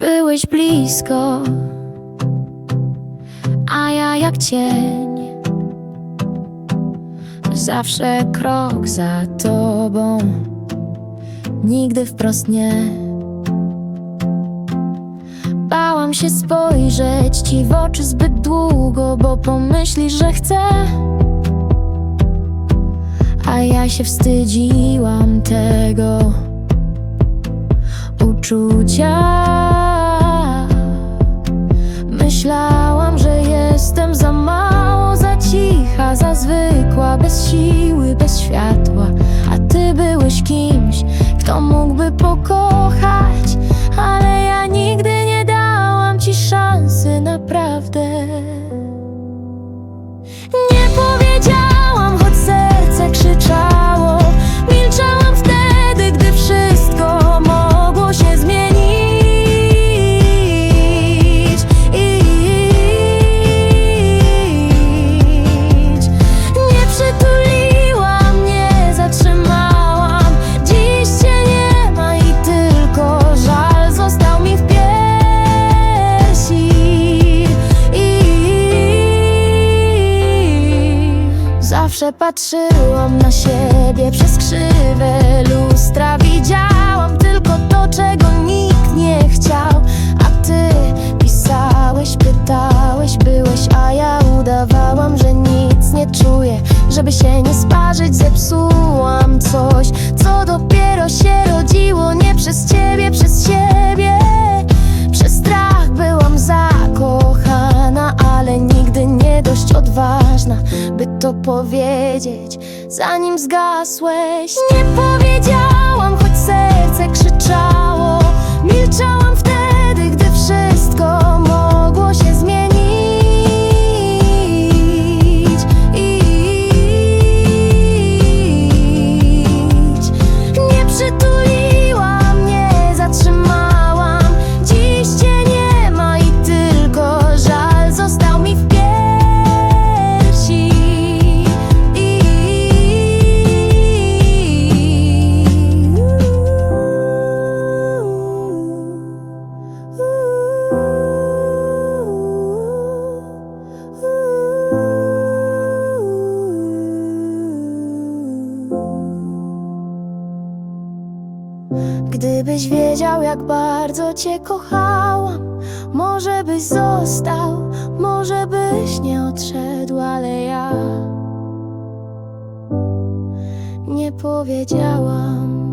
Byłeś blisko, a ja jak cień. Zawsze krok za tobą, nigdy wprost nie. Bałam się spojrzeć ci w oczy zbyt długo, bo pomyślisz, że chcę. A ja się wstydziłam tego uczucia. Siły, bez światła. A ty byłeś kimś, kto mógłby pokochać, ale ja nigdy nie dałam ci szansy, naprawdę. Zawsze patrzyłam na siebie przez krzywe lustra. Widziałam tylko to, czego nikt nie chciał. A ty pisałeś, pytałeś, byłeś A ja udawałam, że nic nie czuję. Żeby się nie sparzyć, zepsułam coś Co dopiero to powiedzieć Zanim zgasłeś. Nie powiedziałam, choć serce krzyczało Gdybyś wiedział, jak bardzo cię kochałam, może byś został, może byś nie odszedł, ale ja nie powiedziałam.